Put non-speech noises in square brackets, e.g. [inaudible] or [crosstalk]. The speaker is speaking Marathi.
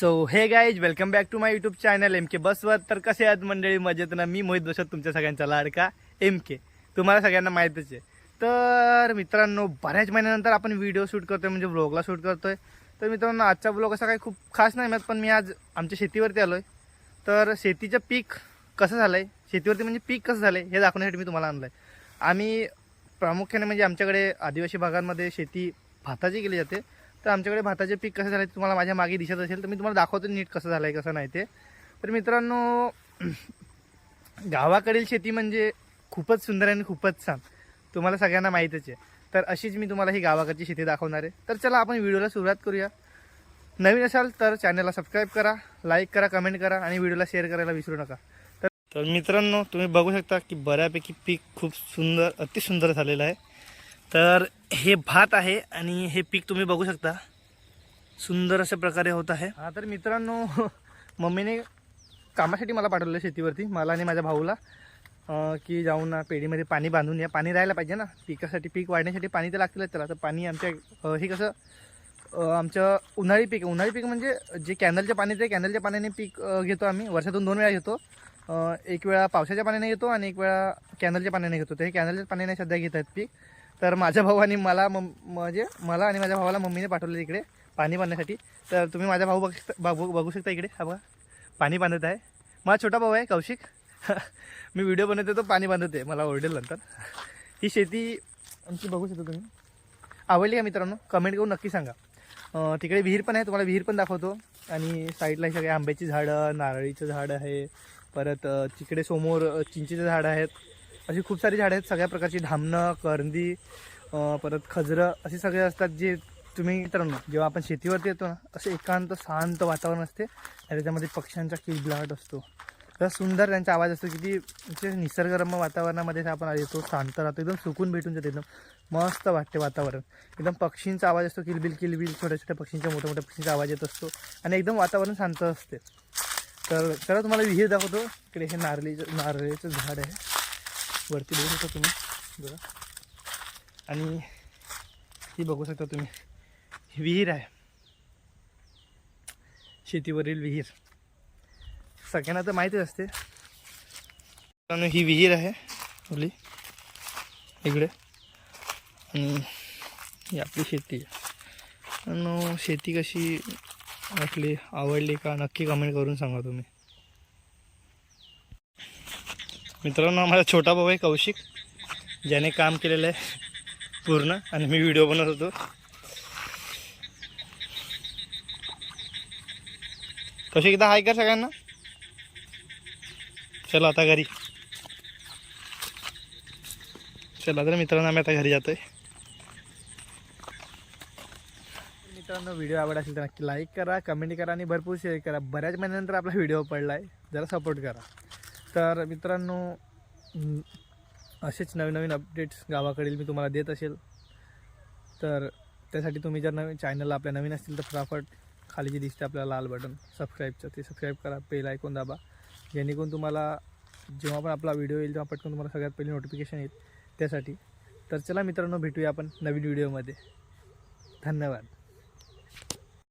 So hey guys welcome back to my YouTube channel M K बसवर तर कसे आहेत मंडळी? मजेत ना? मी मोहित बसत तुमच्या सगळ्यांचा लाडका एम के तुम्हाला सगळ्यांना माहीतच आहे. तर मित्रांनो बऱ्याच महिन्यानंतर आपण व्हिडिओ शूट करतोय म्हणजे ब्लॉगला शूट करतोय. तर मित्रांनो आजचा ब्लॉग असा काही खूप खास नाही मिळत पण मी आज आमच्या शेतीवरती आलो आहे तर शेतीचं पीक कसं झालं आहे शेतीवरती म्हणजे पीक कसं झालं आहे हे दाखवण्यासाठी मी तुम्हाला आणलं आहे आम्ही प्रामुख्याने म्हणजे आमच्याकडे आदिवासी भागांमध्ये शेती भाताची केली जाते. तर आमच्याकडे भाताचे पीक कसं झालं तुम्हाला माझ्या मागे दिसत असेल तर मी तुम्हाला दाखवतो नीट कसं झालं आहे कसं नाही ते. तर मित्रांनो गावाकडील शेती म्हणजे खूपच सुंदर आणि खूपच छान. तुम्हाला सगळ्यांना माहीतच आहे. तर अशीच मी तुम्हाला ही गावाकडची शेती दाखवणार आहे. तर चला आपण व्हिडिओला सुरुवात करूया. नवीन असाल तर चॅनलला सबस्क्राईब करा लाईक करा कमेंट करा आणि व्हिडिओला शेअर करायला विसरू नका. तर तर मित्रांनो तुम्ही बघू शकता की बऱ्यापैकी पीक खूप सुंदर अतिसुंदर झालेलं आहे. तर हे भात आहे आणि हे पीक तुम्ही बघू शकता. सुंदर अशा प्रकारे होत आहे. हा तर मित्रांनो [laughs] मम्मीने कामासाठी मला पाठवलं शेतीवरती मला आणि माझ्या भाऊला की जाऊन ना पेढीमध्ये पाणी बांधून या. पाणी राहायला पाहिजे ना. पिकासाठी पीक वाढण्यासाठी पाणी तर लागतीलच त्याला. तर पाणी आमच्या हे कसं आमचं उन्हाळी पीक उन्हाळी पीक म्हणजे जे कॅनलच्या पाणी ते कॅनलच्या पाण्याने पीक घेतो आम्ही. वर्षातून दोन वेळा घेतो. एक वेळा पावसाच्या पाण्याने घेतो आणि एक वेळा कॅनलच्या पाण्याने घेतो. तर हे कॅनलच्या पाण्याने सध्या घेत आहेत पीक. तर माझ्या भावाने मला मम म्हणजे मला आणि माझ्या भावाला मम्मीने पाठवलं इकडे पाणी बांधण्यासाठी. तर तुम्ही माझा भाऊ बघ बघू बघू शकता इकडे. हा बघा. पाणी बांधत आहे. माझा छोटा भाऊ आहे कौशिक. [laughs] मी व्हिडिओ बनवते तो पाणी बांधत आहे मला ओरडेल नंतर. ही शेती आमची बघू शकता तुम्ही. आवडली का मित्रांनो? कमेंट करून नक्की सांगा. तिकडे विहीर पण आहे तुम्हाला विहीर पण दाखवतो. आणि साईडला सगळे आंब्याची झाडं नारळीचं झाड आहे. परत तिकडे समोर चिंचेचं चिंचेचे झाडं आहेत. अशी खूप सारी झाडं आहेत. सगळ्या प्रकारची धामणं करंदी परत खजरं असे सगळे असतात जे तुम्ही मित्रांनो जेव्हा आपण शेतीवरती येतो ना असं एकांत शांत वातावरण असते. आणि त्याच्यामध्ये पक्ष्यांचा किलबिलाट असतो. तर सुंदर त्यांचा आवाज असतो किती म्हणजे निसर्गरम्य वातावरणामध्ये आपण येतो शांत राहतो एकदम सुकून भेटून जाते एकदम मस्त वाटते वातावरण. एकदम पक्षींचा आवाज असतो किलबिल किलबिल छोट्या छोट्या पक्षींचा मोठ्या मोठ्या पक्षींचा आवाज येत असतो. आणि एकदम वातावरण शांत असते. तर चला तुम्हाला विहीर दाखवतो. इकडे हे नारळीचं नारळीचं झाड आहे. वरती बघू शकता तुम्ही बघा आणि ही बघू शकता तुम्ही. विहीर आहे. शेतीवरील विहीर. सगळ्यांना तर माहितीच असते. ही विहीर आहे आपली. इकडे. आणि ही आपली शेती आहे. आणि शेती कशी आपली आवडली का नक्की कमेंट करून सांगा तुम्ही. मित्रांनो माझा छोटा भाऊ आहे कौशिक. ज्याने काम केलेलं आहे पूर्ण आणि मी व्हिडिओ बनवत होतो. कौशिक एकदा हाय कर सगळ्यांना. चला आता घरी. चला तर मित्रांनो आम्ही आता घरी जातोय. मित्रांनो व्हिडिओ आवड असेल तर नक्की लाईक करा कमेंट करा आणि भरपूर शेअर करा. बऱ्याच महिन्यानंतर आपला व्हिडिओ पडला आहे जरा सपोर्ट करा. तर मित्रांनो असेच नवीन नवीन अपडेट्स गावाकडील मी तुम्हाला देत असेल. तर त्यासाठी तुम्ही जर नवीन चॅनलला आपल्या नवीन असतील तर फटाफट खाली जे दिसते आपल्याला लाल बटन सबस्क्राईबचं ते सबस्क्राईब करा पेल ऐकून दाबा. जेणेकरून तुम्हाला जेव्हा पण आपला व्हिडिओ येईल तेव्हा पटकन तुम्हाला सगळ्यात पहिले नोटिफिकेशन येईल त्यासाठी. तर चला मित्रांनो भेटूया आपण नवीन व्हिडिओमध्ये धन्यवाद.